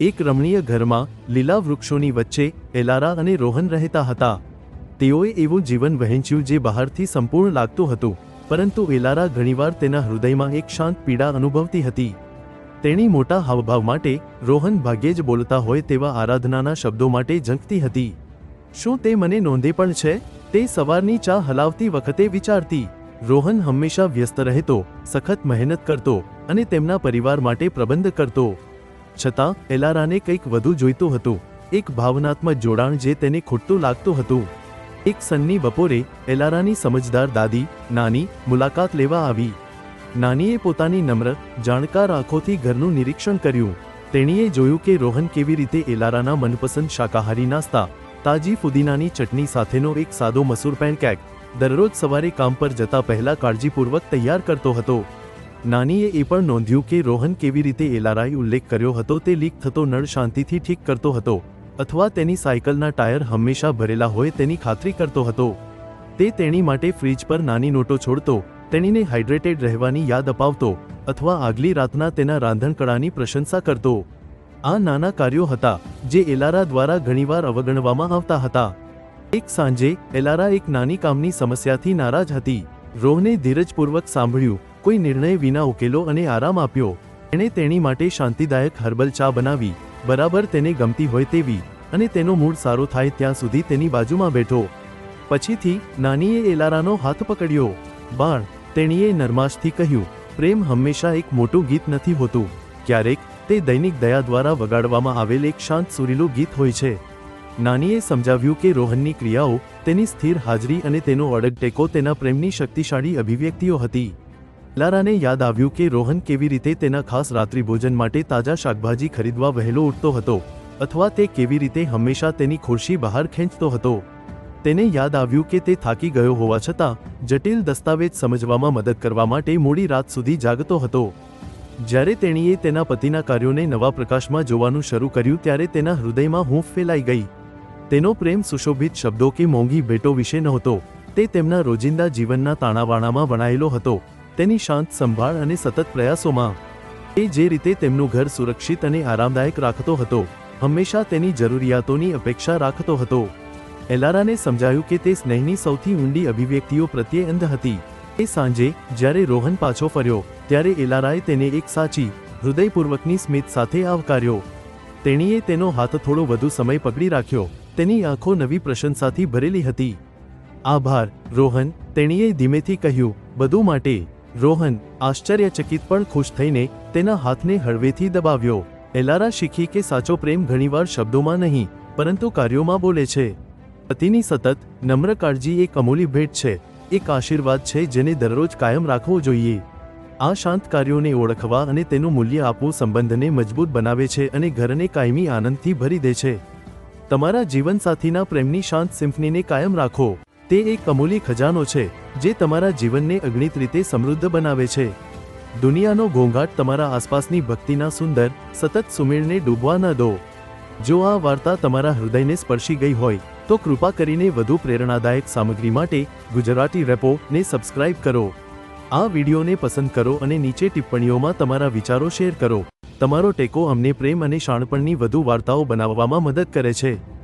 એક રમણીય ઘરમાં લીલા વૃક્ષોની વચ્ચે એલારા અને રોહન રહેતા હતા. તેઓએ એવું જીવન વહેંચ્યું જે બહારથી સંપૂર્ણ લાગતું હતું, પરંતુ એલારા ઘણીવાર તેના હૃદયમાં એક શાંત પીડા અનુભવતી હતી. તેણી મોટા હાવભાવ માટે રોહન ભાગ્યે જ બોલતા હોય તેવા આરાધનાના શબ્દો માટે ઝંકતી હતી. શું તે મને નોંધે પણ છે? તે સવારની ચા હલાવતી વખતે વિચારતી રોહન હંમેશા વ્યસ્ત રહેતો, સખત મહેનત કરતો અને તેમના પરિવાર માટે પ્રબંધ કરતો. છતાં, એલારાને કંઈક વધુ જોઈતું હતું. એક ભાવનાત્મક જોડાણ જે તેને ખૂટતું લાગતું હતું. એક સન્ની બપોરે, એલારાની સમજદાર દાદી, નાની, મુલાકાત લેવા આવી. નાનીએ પોતાની નમ્ર, જાણકાર આંખોથી ઘરનું નિરીક્ષણ કર્યું. તેણીએ જોયું કે રોહન કેવી રીતે એલારાના મનપસંદ શાકાહારી નાસ્તા, તાજી ફુદીનાની ચટણી સાથેનો એક સાદો મસૂર પેનકેક દરરોજ સવારે કામ પર જતા પહેલા કાળજીપૂર્વક તૈયાર કરતો હતો. નાનીએ એ પણ નોંધ્યું કે રોહન કેવી રીતે એલારાએ ઉલ્લેખ કર્યો હતો તે લીક થતો નળ શાંતિથી ઠીક કરતો હતો અથવા તેની સાયકલના ટાયર હંમેશા ભરેલા હોય તેની ખાતરી કરતો હતો. તે તેણી માટે ફ્રીજ પર નાની નોટો છોડતો, તેણીને હાઇડ્રેટેડ રહેવાની યાદ અપાવતો અથવા આગલી રાતના તેના રાંધણકળાની પ્રશંસા કરતો. આ નાના કાર્યો હતા જે એલારા દ્વારા ઘણીવાર અવગણવામાં આવતા હતા. એક સાંજે એલારા એક નાની કામની સમસ્યાથી નારાજ હતી. રોહને ધીરજપૂર્વક સાંભળ્યું કોઈ નિર્ણય વિના ઉકેલો અને આરામ આપ્યો. એણે તેણી માટે શાંતિદાયક હર્બલ ચા બનાવી. બરાબર તેને ગમતી હોય તેવી, અને તેનો મૂડ સારો થાય ત્યાં સુધી તેની બાજુમાં બેઠો. પછીથી નાનીએ એલારાનો હાથ પકડ્યો. બાળ તેણીએ નરમાશથી કહ્યું, પ્રેમ હંમેશા એક મોટું ગીત નથી હોતું. ક્યારેક તે દૈનિક દયા દ્વારા વગાડવામાં આવેલ એક શાંત સુરીલું ગીત હોય છે. નાનીએ સમજાવ્યું કે રોહનની ક્રિયાઓ તેની સ્થિર હાજરી અને તેનો અડગ ટેકો તેના પ્રેમની શક્તિશાળી અભિવ્યક્તિઓ હતી. લારાને યાદ આવ્યું કે રોહન કેવી રીતે તેના ખાસ રાત્રિભોજન માટે તાજા શાકભાજી ખરીદવા વહેલો ઉઠતો હતો, અથવા તે કેવી રીતે હંમેશા તેની ખુરશી બહાર ખેંચતો હતો. તેને યાદ આવ્યું કે તે થાકી ગયો હોવા છતાં, જટિલ દસ્તાવેજ સમજવામાં મદદ કરવા માટે મોડી રાત સુધી જાગતો હતો. જ્યારે તેણીએ તેના પતિના કાર્યોને નવા પ્રકાશમાં જોવાનું શરૂ કર્યું ત્યારે તેના હૃદયમાં હૂંફ ફેલાઈ ગઈ. તેનો પ્રેમ સુશોભિત શબ્દો કે મોંઘી ભેટો વિશે નહોતો, તે તેમના રોજિંદા જીવનના તાણાવાણામાં વણાયેલો હતો. તેની શાંત સંભાળ અને સતત પ્રયાસોમાં. એ જે રીતે તેમનું ઘર સુરક્ષિત અને આરામદાયક રાખતો હતો, હંમેશા તેની જરૂરિયાતોની અપેક્ષા રાખતો હતો. એલારાને સમજાયું કે તે સ્નેહની સૌથી ઊંડી અભિવ્યક્તિઓ પ્રત્યે અંધ હતી. એ સાંજે, જ્યારે રોહન પાછો ફર્યો, ત્યારે એલારાએ તેને એક સાચી, હૃદયપૂર્વકની સ્મિત સાથે આવકાર્યો. તેણીએ તેનો હાથ થોડો વધુ સમય પકડી રાખ્યો, તેની આંખો નવી પ્રશંસાથી ભરેલી હતી. આભાર, રોહન, તેણીએ ધીમેથી કહ્યું, બધું માટે રોહન આશ્ચર્યચકિત પણ ખુશ થઈને તેના હાથને હળવેથી દબાવ્યો. એલારા શીખી કે સાચો પ્રેમ ઘણીવાર શબ્દોમાં નહીં, પરંતુ કાર્યોમાં બોલે છે. પતિની સતત, નમ્ર કાળજી એક અમૂલી ભેટ છે, એક આશીર્વાદ છે જેને દરરોજ કાયમ રાખવો જોઈએ. આ શાંત કાર્યોને ઓળખવા અને તેનું મૂલ્ય આપવું સંબંધને મજબૂત બનાવે છે અને ઘરને કાયમી આનંદથી ભરી દે છે. તમારા જીવનસાથીના પ્રેમની શાંત સિમ્ફનીને કાયમ રાખો. તે એક અમૂલી ખજાનો છે. જે તમારા જીવનને અગણિત રીતે સમૃદ્ધ બનાવે છે. દુનિયાનો ઘોંઘાટ તમારા આસપાસની ભક્તિના સુંદર, સતત સુમેળને ડૂબવા ન દો. જો આ વાર્તા તમારા હૃદયને સ્પર્શી ગઈ હોય, તો કૃપા કરીને વધુ પ્રેરણાદાયક સામગ્રી માટે ગુજરાતી રેપોને સબસ્ક્રાઇબ કરો. આ વિડીયોને પસંદ કરો અને નીચે ટિપ્પણીઓમાં તમારા વિચારો શેર કરો. તમારો ટેકો અમને પ્રેમ અને શાણપણની વધુ વાર્તાઓ બનાવવામાં મદદ કરે છે.